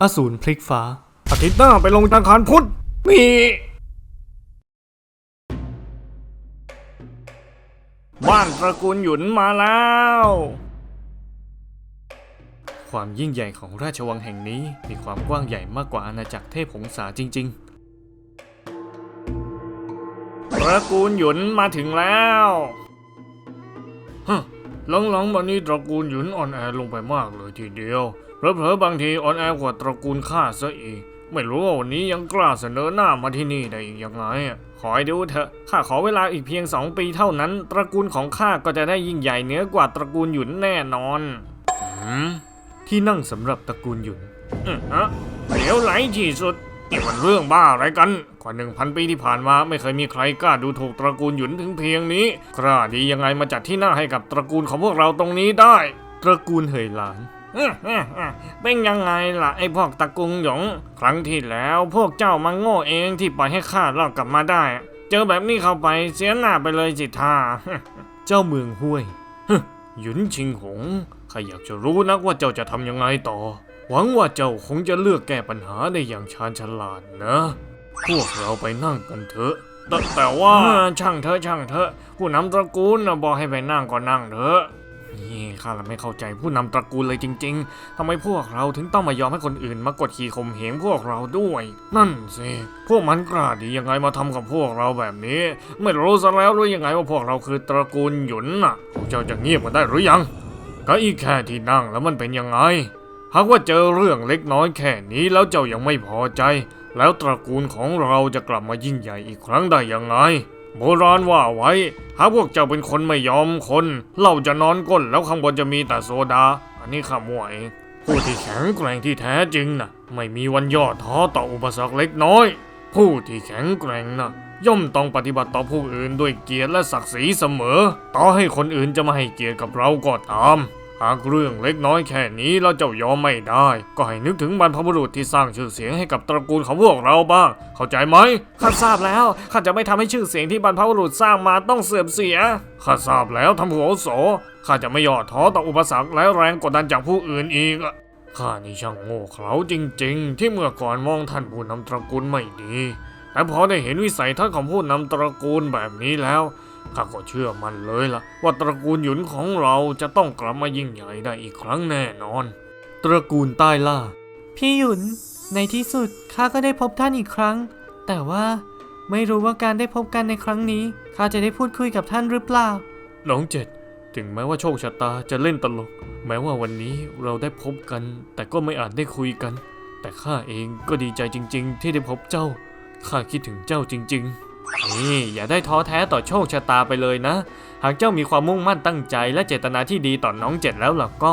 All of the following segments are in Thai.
อสูรพลิกฟ้าอาทิตย์หน้าไปลงจังคารพุทธมีบ้านตระกูลหยุนมาแล้ว ความยิ่งใหญ่ของราชวังแห่งนี้มีความกว้างใหญ่มากกว่าอาณาจักรเทพหงสาจริง ๆ ตระกูลหยุนมาถึงแล้วฮะหลังๆมานี้ตระกูลหยุนอ่อนแอลงไปมากเลยทีเดียว เผลอๆบางทีอ่อนแอกว่าตระกูลข้าซะอีก ไม่รู้ว่าวันนี้ยังกล้าเสนอหน้ามาที่นี่ได้อีกยังไงอะขอให้ดูเถอะข้าขอเวลาอีกเพียงสองปีเท่านั้น ตระกูลของข้าก็จะได้ยิ่งใหญ่เหนือกว่าตระกูลหยุนแน่นอนอืมที่นั่งสำหรับตระกูลหยุนอืมฮะเหลวไหลที่สุดนี่มันเรื่องบ้าอะไรกันกว่าหนึ่งพันปีที่ผ่านมาไม่เคยมีใครกล้าดูถูกตระกูลหยุนถึงเพียงนี้กล้าดียังไงมาจัดที่หน้าให้กับตระกูลของพวกเราตรงนี้ได้ ตระกูลเหยหลาน เป็นยังไงล่ะไอ้พวกตระกุงหยง ครั้งที่แล้วพวกเจ้ามันโง่เองที่ปล่อยให้ข้ารอดกลับมาได้ เจอแบบนี้เข้าไปเสียหน้าไปเลยสิท่าเจ้าเมืองห้วยหยุนชิงหงข้าอยากจะรู้นักว่าเจ้าจะทำยังไงต่อ หวังว่าเจ้าคงจะเลือกแก้ปัญหาได้อย่างชาญฉลาดนะ พวกเราไปนั่งกันเถอะแต่แต่ว่าช่างเถอะช่างเถอะผู้นำตระกูลนะบอกให้ไปนั่งก็นั่งเถอะ นี่ข้าละไม่เข้าใจผู้นำตระกูลเลยจริง ๆทำไมพวกเราถึงต้องมายอมให้คนอื่นมากดขี่ข่มเหงพวกเราด้วย นั่นสิพวกมันกล้าดียังไงมาทำกับพวกเราแบบนี้ ไม่รู้ซะแล้วหรือยังไงว่าพวกเราคือตระกูลหยุนน่ะเจ้าจะเงียบกันได้หรือยังก็อีกแค่ที่นั่งแล้วมันเป็นยังไงหากว่าเจอเรื่องเล็กน้อยแค่นี้แล้วเจ้ายังไม่พอใจ แล้วตระกูลของเราจะกลับมายิ่งใหญ่อีกครั้งได้ยังไง โบราณว่าไว้ หากพวกเจ้าเป็นคนไม่ยอมคนเหล้าจะนอนก้นแล้วข้างบนจะมีแต่โซดา อันนี้ข้ามั่วเองผู้ที่แข็งแกร่งที่แท้จริงน่ะไม่มีวันย่อท้อต่ออุปสรรคเล็กน้อย ผู้ที่แข็งแกร่งน่ะย่อมต้องปฏิบัติต่อผู้อื่นด้วยเกียรติและศักดิ์ศรีเสมอ ต่อให้คนอื่นจะมาให้เกียรติกับเราก็ตาม หากเรื่องเล็กน้อยแค่นี้เราเจ้ายอมไม่ได้ ก็ให้นึกถึงบรรพบุรุษที่สร้างชื่อเสียงให้กับตระกูลของพวกเราบ้าง เข้าใจไหมข้าทราบแล้วข้าจะไม่ทำให้ชื่อเสียงที่บรรพบุรุษสร้างมาต้องเสื่อมเสียข้าทราบแล้วทำหัวโสข้าจะไม่ย่อท้อต่ออุปสรรคและแรงกดดันจากผู้อื่นอีกอะข้านี่ช่างโง่เขลาจริง ๆ ที่เมื่อก่อนมองท่านผู้นำตระกูลไม่ดีแต่พอได้เห็นวิสัยทัศน์ของผู้นำตระกูลแบบนี้แล้ว ข้าก็เชื่อมันเลยล่ะ ว่าตระกูลหยุนของเราจะต้องกลับมายิ่งใหญ่ได้อีกครั้งแน่นอน ตระกูลใต้ล่า พี่หยุน ในที่สุดข้าก็ได้พบท่านอีกครั้ง แต่ว่าไม่รู้ว่าการได้พบกันในครั้งนี้ข้าจะได้พูดคุยกับท่านหรือเปล่า น้องเจ็ด ถึงแม้ว่าโชคชะตาจะเล่นตลก แม้ว่าวันนี้เราได้พบกัน แต่ก็ไม่อาจได้คุยกัน แต่ข้าเองก็ดีใจจริง ๆ ที่ได้พบเจ้าข้าคิดถึงเจ้าจริง ๆ นี่อย่าได้ท้อแท้ต่อโชคชะตาไปเลยนะ หากเจ้ามีความมุ่งมั่นตั้งใจ และเจตนาที่ดีต่อน้องเจ็ดแล้วล่ะก็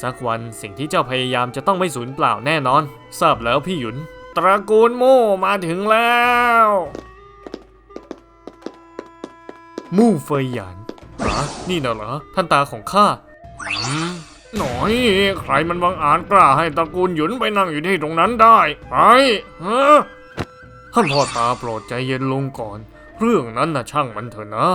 สักวันสิ่งที่เจ้าพยายามจะต้องไม่สูญเปล่าแน่นอน ทราบแล้วพี่หยุน ตระกูลโม่มาถึงแล้วมู่เฟยหยานฮะนี่น่ะเหรอ ท่านตาของข้าหน่อย ใครมันบังอาจกล้าให้ตระกูลหยุนไปนั่งอยู่ที่ตรงนั้นได้ไปฮะ ท่านพ่อตาโปรดใจเย็นลงก่อน เรื่องนั้นน่ะช่างมันเถอะนะ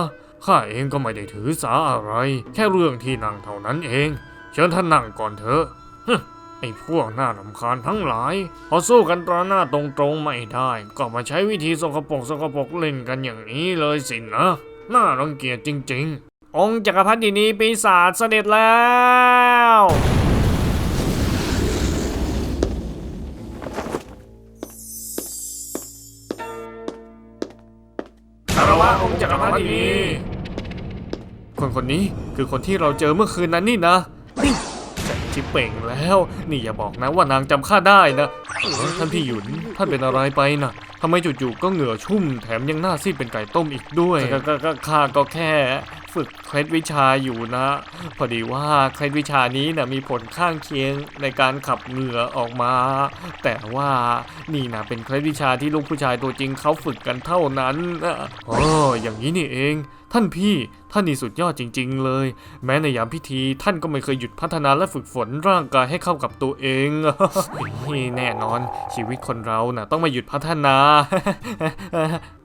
ข้าเองก็ไม่ได้ถือสาอะไร แค่เรื่องที่นั่งเท่านั้นเอง เชิญท่านนั่งก่อนเถอะฮึไอ้พวกหน่ารำคาญทั้งหลาย พอสู้กันตราหน้าตรงๆไม่ได้ ก็มาใช้วิธีสกปรกสกปรกเล่นกันอย่างนี้เลยสินะ น่ารังเกียจจริง ๆ องค์จักรพรรดินีปีศาจเสด็จแล้ว นี คนคนนี้คือคนที่เราเจอเมื่อคืนนั้นนี่นะนี่จะชิบเป่งแล้ว นี่อย่าบอกนะว่านางจำข้าได้นะเออท่านพี่หยุนท่านเป็นอะไรไปนะทำไมจู่ๆก็เหงื่อชุ่มแถมยังหน้าซีดเป็นไก่ต้มอีกด้วยก็ก็ก็ข้าก็แค่ ฝึกเคล็ดวิชาอยู่นะ พอดีว่าเคล็ดวิชานี้นะมีผลข้างเคียงในการขับเหงื่อออกมา แต่ว่านี่นะเป็นเคล็ดวิชาที่ลูกผู้ชายตัวจริงเขาฝึกกันเท่านั้นอ๋ออย่างนี้นี่เอง ท่านพี่ท่านนี่สุดยอดจริง ๆ เลย แม้ในยามพิธีท่านก็ไม่เคยหยุดพัฒนาและฝึกฝนร่างกายให้เข้ากับตัวเองนี่แน่นอนชีวิตคนเราน่ะต้องไม่หยุดพัฒนา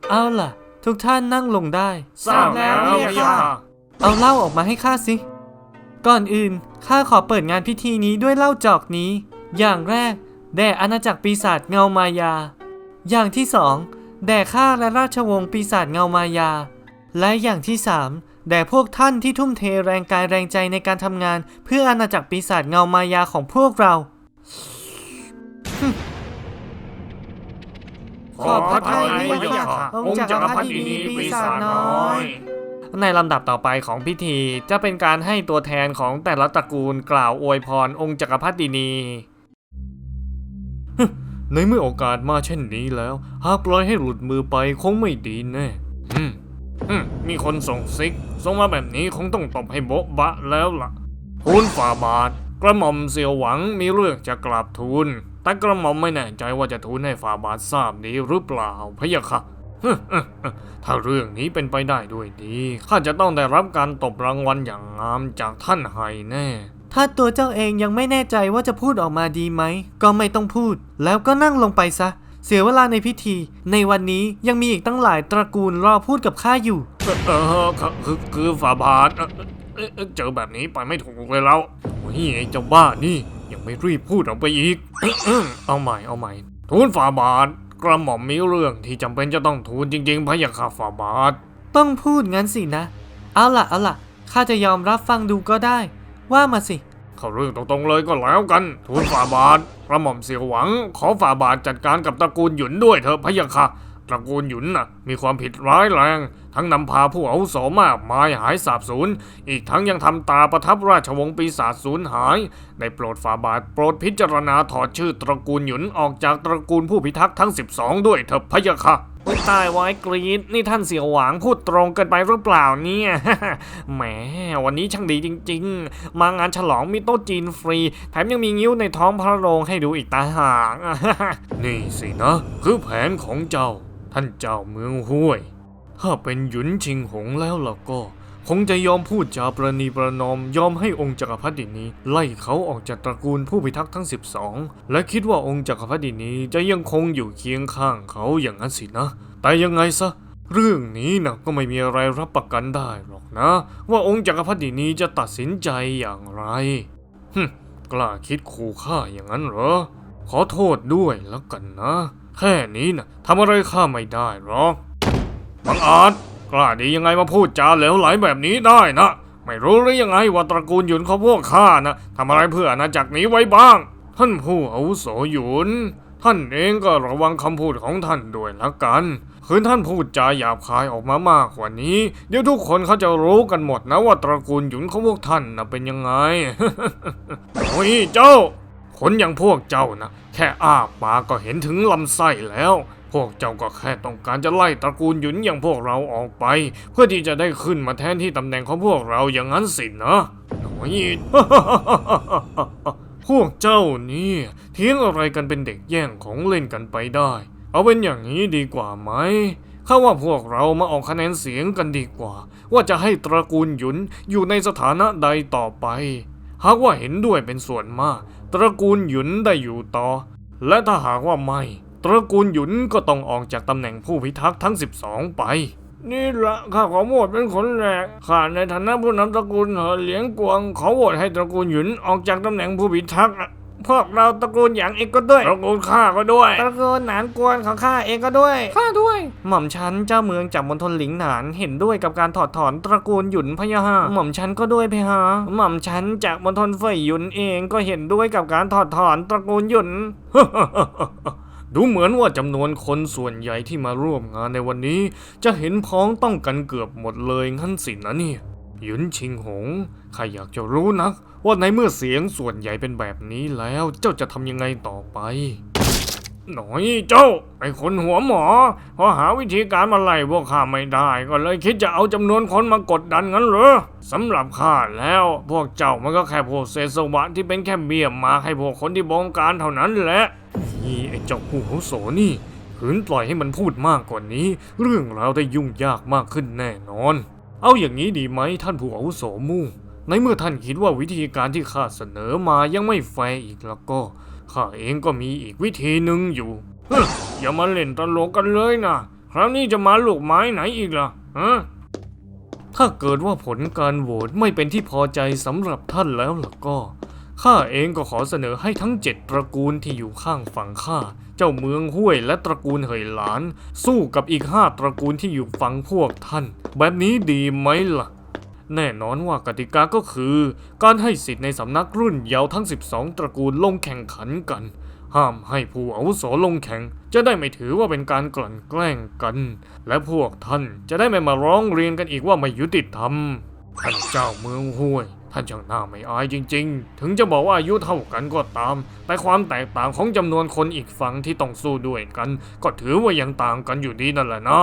เอาล่ะ ทุกท่านนั่งลงได้ ทราบแล้วพี่ค่ะ เอาเหล้าออกมาให้ข้าสิ ก่อนอื่นข้าขอเปิดงานพิธีนี้ด้วยเหล้าจอกนี้ อย่างแรก แด่อาณาจักรปีศาจเงามายา อย่างที่สองแด่ข้าและราชวงศ์ปีศาจเงามายา และอย่างที่สามแด่พวกท่านที่ทุ่มเทแรงกายแรงใจในการทำงาน เพื่ออาณาจักรปีศาจเงามายาของพวกเรา ขอบพระทัยพระยาค่ะองค์จักรพรรดินีปีศาจน้อย ในลำดับต่อไปของพิธีจะเป็นการให้ตัวแทนของแต่ละตระกูลกล่าวอวยพรองค์จักรพรรดินีในเมื่อโอกาสมาเช่นนี้แล้ว หากปล่อยให้หลุดมือไปคงไม่ดีแน่อืมอืมมีคนส่งซิก ส่งมาแบบนี้คงต้องตบให้โบ๊ะบะแล้วล่ะทูลฝ่าบาท กระหม่อมเสียวหวังมีเรื่องจะกราบทูล แต่กระหม่อมไม่แน่ใจว่าจะทูลให้ฝ่าบาททราบดีหรือเปล่าพะยะค่ะถ้าเรื่องนี้เป็นไปได้ด้วยดีข้าจะต้องได้รับการตบรางวัลอย่างงามจากท่านไฮแน่ ถ้าตัวเจ้าเองยังไม่แน่ใจว่าจะพูดออกมาดีไหม ก็ไม่ต้องพูด แล้วก็นั่งลงไปซะ เสียเวลาในพิธี ในวันนี้ยังมีอีกตั้งหลายตระกูลรอพูดกับข้าอยู่ เออเออคือคือคือฝาบาทเอ่อเอ่อเอ่อเจอแบบนี้ไปไม่ถูกเลยแล้วโอ้ยไอ้เจ้าบ้านี่ ยังไม่รีบพูดออกไปอีก เอิ่มเอิ่มเอาใหม่เอาใหม่ ทูลฝาบาท กระหม่อมมีเรื่องที่จำเป็นจะต้องทูลจริงๆพะยะค่ะฝาบาท ต้องพูดงั้นสินะ เอาล่ะเอาล่ะข้าจะยอมรับฟังดูก็ได้ ว่ามาสิ เข้าเรื่องตรงๆเลยก็แล้วกัน ทูลฝ่าบาท กระหม่อมเสียวหวัง ขอฝ่าบาทจัดการกับตระกูลหยุนด้วยเถอะพะยะค่ะ ตระกูลหยุนน่ะมีความผิดร้ายแรง ทั้งนำพาผู้อาวุโสมากมายหายสาบสูญ อีกทั้งยังทำตาประทับราชวงศ์ปีศาจสูญหาย ได้โปรดฝ่าบาทโปรดพิจารณาถอดชื่อตระกูลหยุนออกจากตระกูลผู้พิทักษ์ทั้ง 12 ด้วยเถอะพะยะค่ะโอ้ยตายไว้กรีดนี่ท่านเสี่ยวหวางพูดตรงเกินไปหรือเปล่าเนี่ยแหมวันนี้ช่างดีจริง ๆ มางานฉลองมีโต๊ะจีนฟรี แถมยังมีงิ้วในท้องพระโรงให้ดูอีกตาหากนี่สินะ คือแผนของเจ้า ท่านเจ้าเมืองห้วย ถ้าเป็นหยุนชิงหงแล้วล่ะก็ คงจะยอมพูดจาประนีประนอมยอมให้องค์จักรพรรดินีไล่เขาออกจากตระกูลผู้พิทักษ์ทั้ง 12 และคิดว่าองค์จักรพรรดินีจะยังคงอยู่เคียงข้างเขาอย่างนั้นสินะ แต่ยังไงซะเรื่องนี้นะก็ไม่มีอะไรรับประกันได้หรอกนะ ว่าองค์จักรพรรดินีจะตัดสินใจอย่างไรฮึกล้าคิดขู่ข้าอย่างนั้นเหรอ ขอโทษด้วยแล้วกันนะ แค่นี้นะทำอะไรข้าไม่ได้หรอกบังอาจกล้าดียังไงมาพูดจาเหลวไหลแบบนี้ได้นะไม่รู้หรือยังไงว่าตระกูลหยุนของพวกข้านะทำอะไรเพื่ออาณาจักรนี้ไว้บ้าง ท่านผู้อาวุโสหยุน ท่านเองก็ระวังคำพูดของท่านด้วยละกันคืนท่านพูดจาหยาบคายออกมามากกว่านี้ เดี๋ยวทุกคนเขาจะรู้กันหมดนะว่าตระกูลหยุนของพวกท่านนะเป็นยังไงโอ้ยเจ้า คนอย่างพวกเจ้านะแค่อ้าปากก็เห็นถึงลำไส้แล้ว พวกเจ้าก็แค่ต้องการจะไล่ตระกูลหยุนอย่างพวกเราออกไป เพื่อที่จะได้ขึ้นมาแทนที่ตำแหน่งของพวกเราอย่างนั้นสินะโอ้ยพวกเจ้านี่เถียงอะไรกันเป็นเด็กแย่งของเล่นกันไปได้ เอาเป็นอย่างนี้ดีกว่าไหมข้าว่าพวกเรามาออกคะแนนเสียงกันดีกว่า ว่าจะให้ตระกูลหยุนอยู่ในสถานะใดต่อไป หากว่าเห็นด้วยเป็นส่วนมาก ตระกูลหยุนได้อยู่ต่อ และถ้าหากว่าไม่ ตระกูลหยุนก็ต้องออกจากตำแหน่งผู้พิทักษ์ทั้ง 12 ไป นี่ละข้าขอโหวตเป็นคนแรกข้าในฐานะผู้นำตระกูลเหอเหลียงกวงขอโหวตให้ตระกูลหยุนออกจากตำแหน่งผู้พิทักษ์ พวกเราตระกูลหยางเองก็ด้วยตระกูลข้าก็ด้วย ตระกูลหนานกวนของข้าเองก็ด้วยข้าด้วย หม่อมฉันเจ้าเมืองจากมณฑลหลิงหนานเห็นด้วยกับการถอดถอนตระกูลหยุนพะยะค่ะหม่อมฉันก็ด้วยเพฮะหม่อมฉันจากมณฑลเฟยหยุนเองก็เห็นด้วยกับการถอดถอนตระกูลหยุนดูเหมือนว่าจำนวนคนส่วนใหญ่ที่มาร่วมงานในวันนี้ จะเห็นพ้องต้องกันเกือบหมดเลยงั้นสินะเนี่ย หยุนชิงหงข้าอยากจะรู้นัก ว่าในเมื่อเสียงส่วนใหญ่เป็นแบบนี้แล้วเจ้าจะทำยังไงต่อไป หน่อยเจ้า ไอ้คนหัวหมอพอหาวิธีการมาไล่พวกข้าไม่ได้ ก็เลยคิดจะเอาจำนวนคนมากดดันงั้นเหรอสำหรับข้าแล้ว พวกเจ้ามันก็แค่พวกเศษสวะที่เป็นแค่เบี้ยมาให้พวกคนที่บงการเท่านั้นแหละนี่ไอ้เจ้าผู้อาวุโสนี่ขืนปล่อยให้มันพูดมากกว่านี้ เรื่องราวได้ยุ่งยากมากขึ้นแน่นอน เอาอย่างนี้ดีไหมท่านผู้อาวุโสมู่ในเมื่อท่านคิดว่าวิธีการที่ข้าเสนอมายังไม่แฟร์อีกแล้วก็ข้าเองก็มีอีกวิธีหนึ่งอยู่อย่ามาเล่นตลกกันเลยนะคราวนี้จะมาลูกไม้ไหนอีกล่ะฮะถ้าเกิดว่าผลการโหวตไม่เป็นที่พอใจสำหรับท่านแล้วล่ะก็ข้าเองก็ขอเสนอให้ทั้งเจ็ดตระกูลที่อยู่ข้างฝั่งข้า เจ้าเมืองห้วยและตระกูลเหยหลาน สู้กับอีกห้าตระกูลที่อยู่ฝั่งพวกท่าน แบบนี้ดีไหมล่ะ แน่นอนว่ากติกาก็คือ การให้สิทธิ์ในสำนักรุ่นเยาว์ทั้ง 12 ตระกูลลงแข่งขันกัน ห้ามให้ผู้อาวุโสลงแข่ง จะได้ไม่ถือว่าเป็นการกลั่นแกล้งกัน และพวกท่านจะได้ไม่มาร้องเรียนกันอีกว่าไม่ยุติธรรมท่านเจ้าเมืองห้วย ท่านช่างน่าไม่อายจริง ๆ ถึงจะบอกว่าอายุเท่ากันก็ตาม แต่ความแตกต่างของจำนวนคนอีกฝั่งที่ต้องสู้ด้วยกัน ก็ถือว่ายังต่างกันอยู่ดีนั่นแหละนะ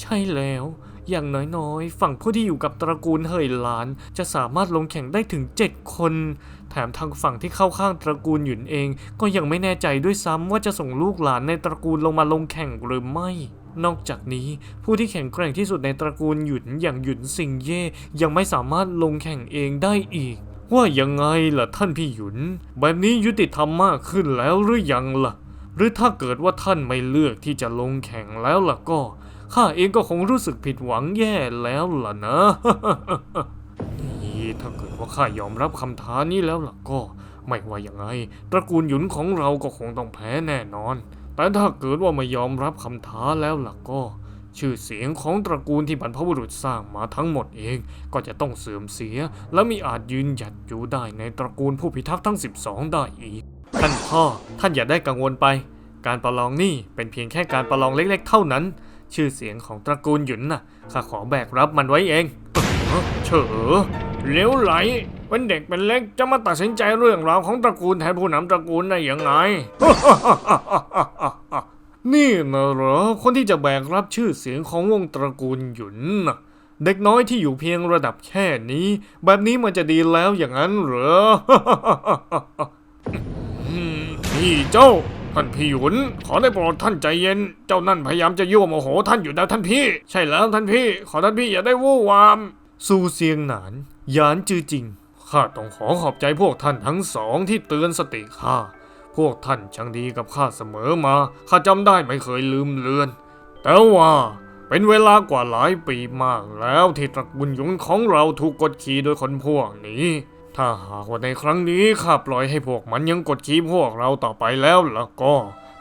ใช่แล้ว อย่างน้อยๆ ฝั่งผู้ที่อยู่กับตระกูลเฮยหลาน จะสามารถลงแข่งได้ถึง 7 คน แถมทางฝั่งที่เข้าข้างตระกูลหยุนเอง ก็ยังไม่แน่ใจด้วยซ้ำว่าจะส่งลูกหลานในตระกูลลงมาลงแข่งหรือไม่ นอกจากนี้ผู้ที่แข็งแกร่งที่สุดในตระกูลหยุนอย่างหยุนซิงเย่ยังไม่สามารถลงแข่งเองได้อีก ว่ายังไงล่ะท่านพี่หยุน แบบนี้ยุติธรรมมากขึ้นแล้วหรือยังล่ะ หรือถ้าเกิดว่าท่านไม่เลือกที่จะลงแข่งแล้วล่ะก็ข้าเองก็คงรู้สึกผิดหวังแย่แล้วล่ะนะนี่ถ้าเกิดว่าข้ายอมรับคำท้านี้แล้วล่ะก็ ไม่ว่ายังไง ตระกูลหยุนของเราก็คงต้องแพ้แน่นอน แต่ถ้าเกิดว่าไม่ยอมรับคำท้าแล้วล่ะก็ ชื่อเสียงของตระกูลที่บรรพบุรุษสร้างมาทั้งหมดเอง ก็จะต้องเสื่อมเสีย และมีอาจยืนหยัดอยู่ได้ในตระกูลผู้พิทักษ์ทั้ง 12 ได้อีก ท่านพ่อท่านอย่าได้กังวลไป การประลองนี่เป็นเพียงแค่การประลองเล็กๆ เท่านั้น ชื่อเสียงของตระกูลหยุนน่ะข้าขอแบกรับมันไว้เองเฉอ เหลวไหล เป็นเด็กเป็นเล็กจะมาตัดสินใจเรื่องราวของตระกูลแทนผู้นำตระกูลได้อยังไงนี่นะเหรอ คนที่จะแบกรับชื่อเสียงของวงตระกูลหยุนน่ะเด็กน้อยที่อยู่เพียงระดับแค่นี้ แบบนี้มันจะดีแล้วอย่างนั้นเหรอ พี่เจ้า ท่านพี่หยุน ขอได้โปรดท่านใจเย็น เจ้านั่นพยายามจะยั่วโมโหท่านอยู่แล้วท่านพี่ ใช่แล้วท่านพี่ ขอท่านพี่อย่าได้วู่วาม สูเสียงหนานหยานจือจริงข้าต้องขอขอบใจพวกท่านทั้งสองที่เตือนสติข้า พวกท่านช่างดีกับข้าเสมอมา ข้าจำได้ไม่เคยลืมเลือน แต่ว่าเป็นเวลากว่าหลายปีมากแล้วที่ตระกูลหยงของเราถูกกดขี่โดยคนพวกนี้ ถ้าหากว่าในครั้งนี้ข้าปล่อยให้พวกมันยังกดขี่พวกเราต่อไปแล้วแล้วก็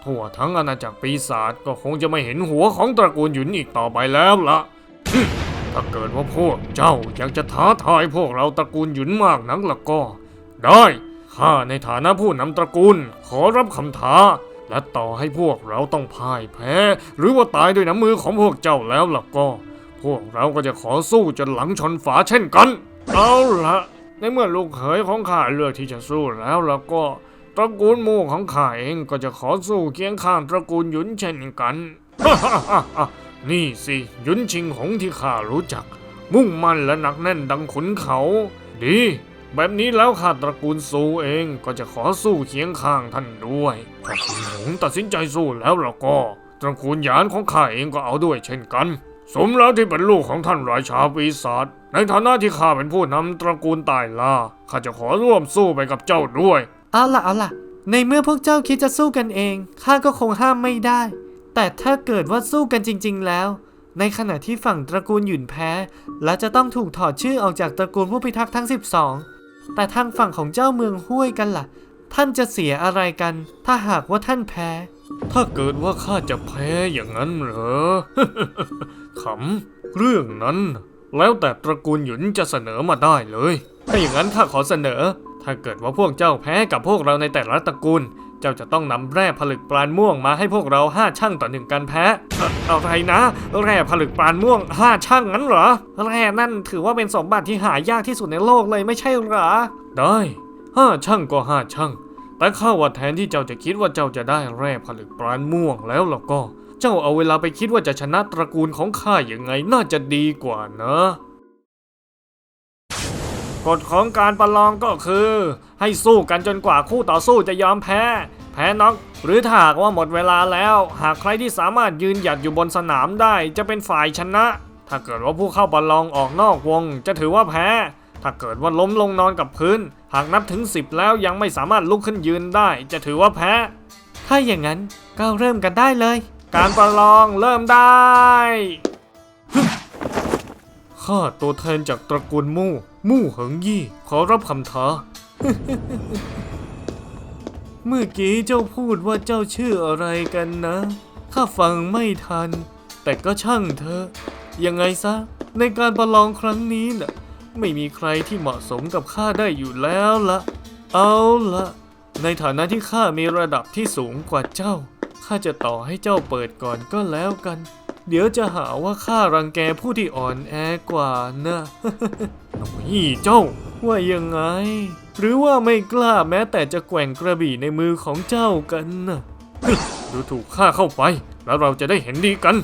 ทั่วทั้งอาณาจักรปีศาจก็คงจะไม่เห็นหัวของตระกูลหยุนอีกต่อไปแล้วละ ถ้าเกิดว่าพวกเจ้าอยากจะท้าทายพวกเราตระกูลหยุนมากนักละก็ ได้ข้าในฐานะผู้นำตระกูล ขอรับคำท้า และต่อให้พวกเราต้องพ่ายแพ้ หรือว่าตายด้วยน้ำมือของพวกเจ้าแล้วล่ะก็ พวกเราก็จะขอสู้จนหลังชนฝาเช่นกัน เอาละในเมื่อลูกเขยของข้าเลือกที่จะสู้แล้วล้วก็ตระกูลมู่ของข้าเองก็จะขอสู้เคียงข้างตระกูลหยุนเช่นกัน นี่สิยุนชิงหงที่ข้ารู้จัก มุ่งมั่นและหนักแน่นดังขุนเขา ดี แบบนี้แล้วข้าตระกูลซูเองก็จะขอสู้เคียงข้างท่านด้วยถ้าชิงหงตัดสินใจสู้แล้วแล้วก็ ตระกูลหยานของข้าเองก็เอาด้วยเช่นกัน สมแล้วที่เป็นลูกของท่านราชาปีศาจในฐานะที่ข้าเป็นผู้นำตระกูลตายล่าข้าจะขอร่วมสู้ไปกับเจ้าด้วย เอาล่ะเอาล่ะ ในเมื่อพวกเจ้าคิดจะสู้กันเอง ข้าก็คงห้ามไม่ได้ แต่ถ้าเกิดว่าสู้กันจริง ๆ แล้ว ในขณะที่ฝั่งตระกูลหยุนแพ้ และจะต้องถูกถอดชื่อออกจากตระกูลผู้พิทักษ์ทั้ง 12 แต่ทางฝั่งของเจ้าเมืองห้วยกันล่ะ ท่านจะเสียอะไรกัน ถ้าหากว่าท่านแพ้ ถ้าเกิดว่าข้าจะแพ้อย่างนั้นเหรอ ขำเรื่องนั้น แล้วแต่ตระกูลหยุนจะเสนอมาได้เลย ถ้าอย่างนั้นข้าขอเสนอ ถ้าเกิดว่าพวกเจ้าแพ้กับพวกเราในแต่ละตระกูล เจ้าจะต้องนำแร่ผลึกปราณม่วงมาให้พวกเราห้าช่างต่อหนึ่งการแพ้เอ่ออะไรนะ แร่ผลึกปราณม่วงห้าช่างงั้นเหรอ แร่นั่นถือว่าเป็นสมบัติที่หายากที่สุดในโลกเลยไม่ใช่เหรอ ได้ห้าช่างก็ห้าช่าง แต่ข้าว่าแทนที่เจ้าจะคิดว่าเจ้าจะได้แร่ผลึกปราณม่วงแล้วล่ะก็ เจ้าเอาเวลาไปคิดว่าจะชนะตระกูลของข้าอย่างไงน่าจะดีกว่านะ กฎของการประลองก็คือ ให้สู้กันจนกว่าคู่ต่อสู้จะยอมแพ้ แพ้น็อกหรือถ้าหากว่าหมดเวลาแล้ว หากใครที่สามารถยืนหยัดอยู่บนสนามได้จะเป็นฝ่ายชนะ ถ้าเกิดว่าผู้เข้าประลองออกนอกวง จะถือว่าแพ้ ถ้าเกิดว่าล้มลงนอนกับพื้น หากนับถึง 10 แล้วยังไม่สามารถลุกขึ้นยืนได้ จะถือว่าแพ้ ถ้าอย่างนั้นก็เริ่มกันได้เลย การประลองเริ่มได้ ข้าตัวแทนจากตระกูลมู่ มู่เหิงยี่ ขอรับคำท้า เมื่อกี้เจ้าพูดว่าเจ้าชื่ออะไรกันนะ ข้าฟังไม่ทัน แต่ก็ช่างเถอะ ยังไงซะ ในการประลองครั้งนี้น่ะ ไม่มีใครที่เหมาะสมกับข้าได้อยู่แล้วละเอาละในฐานะที่ข้ามีระดับที่สูงกว่าเจ้า ข้าจะต่อให้เจ้าเปิดก่อนก็แล้วกัน เดี๋ยวจะหาว่าข้ารังแกผู้ที่อ่อนแอกว่านะหน่ยเจ้า ว่ายังไง หรือว่าไม่กล้าแม้แต่จะแกว่งกระบี่ในมือของเจ้ากันนะดูถูกข้าเข้าไป แล้วเราจะได้เห็นดีกัน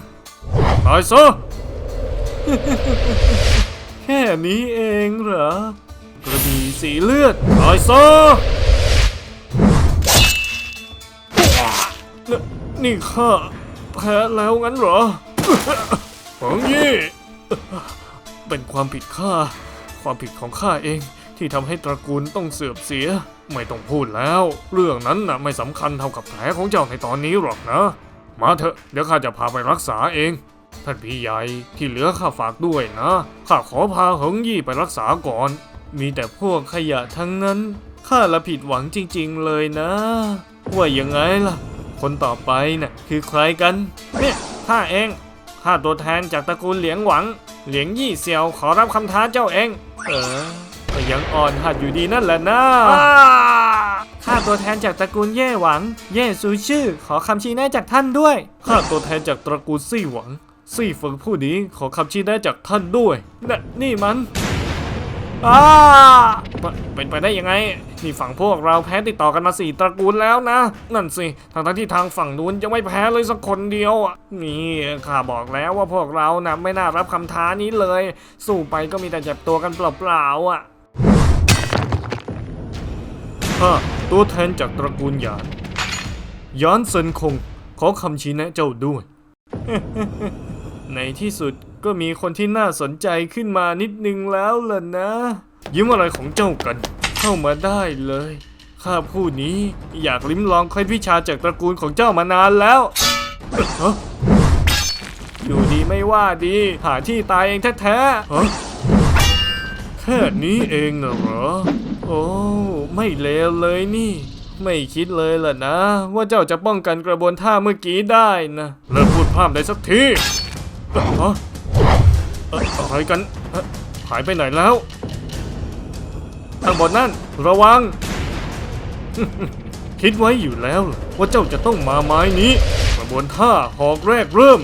ตายซะแค่นี้เองเหรอกระบี่สีเลือดตายซะนี่ข้าแพ้แล้วงั้นเหรอ เหิงยี่เป็นความผิดข้า ความผิดของข้าเองที่ทำให้ตระกูลต้องเสื่อมเสีย ไม่ต้องพูดแล้ว เรื่องนั้นน่ะไม่สำคัญเท่ากับแผลของเจ้าในตอนนี้หรอกนะ มาเถอะเดี๋ยวข้าจะพาไปรักษาเอง ท่านพี่ใหญ่ที่เหลือข้าฝากด้วยนะข้าขอพาเหิงยี่ไปรักษาก่อน มีแต่พวกขยะทั้งนั้นข้าละผิดหวังจริง ๆ เลยนะ ว่ายังไงล่ะ คนต่อไปน่ะคือใครกัน เนี่ยข้าเอง ข้าตัวแทนจากตระกูลเหลียงหวัง เหลียงยี่เซียวขอรับคำท้าเจ้าเอง เออก็ยังอ่อนหัดอยู่ดีนั่นแหละนะข้าตัวแทนจากตระกูลเย่หวัง เย่ซูชื่อ ขอคำชี้แนะจากท่านด้วย ข้าตัวแทนจากตระกูลซี่หวัง ซี่เฟิงผู้นี้ขอคำชี้แนะจากท่านด้วยน่ะนี่มัน อ้าเป็นไปได้ยังไงนี่ฝั่งพวกเราแพ้ติดต่อกันมาสี่ตระกูลแล้วนะ นั่นสิทางทั้งที่ทางฝั่งนู้นยังไม่แพ้เลยสักคนเดียวอะนี่ข้าบอกแล้วว่าพวกเรานะไม่น่ารับคำท้านี้เลย สู้ไปก็มีแต่เจ็บตัวกันเปล่าๆอะข้าตัวแทนจากตระกูลหยานหยานเซินคงขอคำชี้แนะเจ้าด้วย ในที่สุด ก็มีคนที่น่าสนใจขึ้นมานิดนึงแล้วล่ะนะ ยิ้มอะไรของเจ้ากัน เข้ามาได้เลยข้าผู้นี้อยากลิ้มลองเคล็ดวิชาจากตระกูลของเจ้ามานานแล้วอยู่ดีไม่ว่าดี หาที่ตายเองแท้ฮะแค่นี้เองเหรอ โอ้ไม่เลวเลยนี่ ไม่คิดเลยล่ะนะ ว่าเจ้าจะป้องกันกระบวนท่าเมื่อกี้ได้นะ เลิกพูดพร่ำได้สักที ฮะเอ่ออะไรกันหายไปไหนแล้วทางบนนั่นระวัง คิดไว้อยู่แล้วว่าเจ้าจะต้องมาไม้นี้กระบวนท่าหอกแรกเริ่ม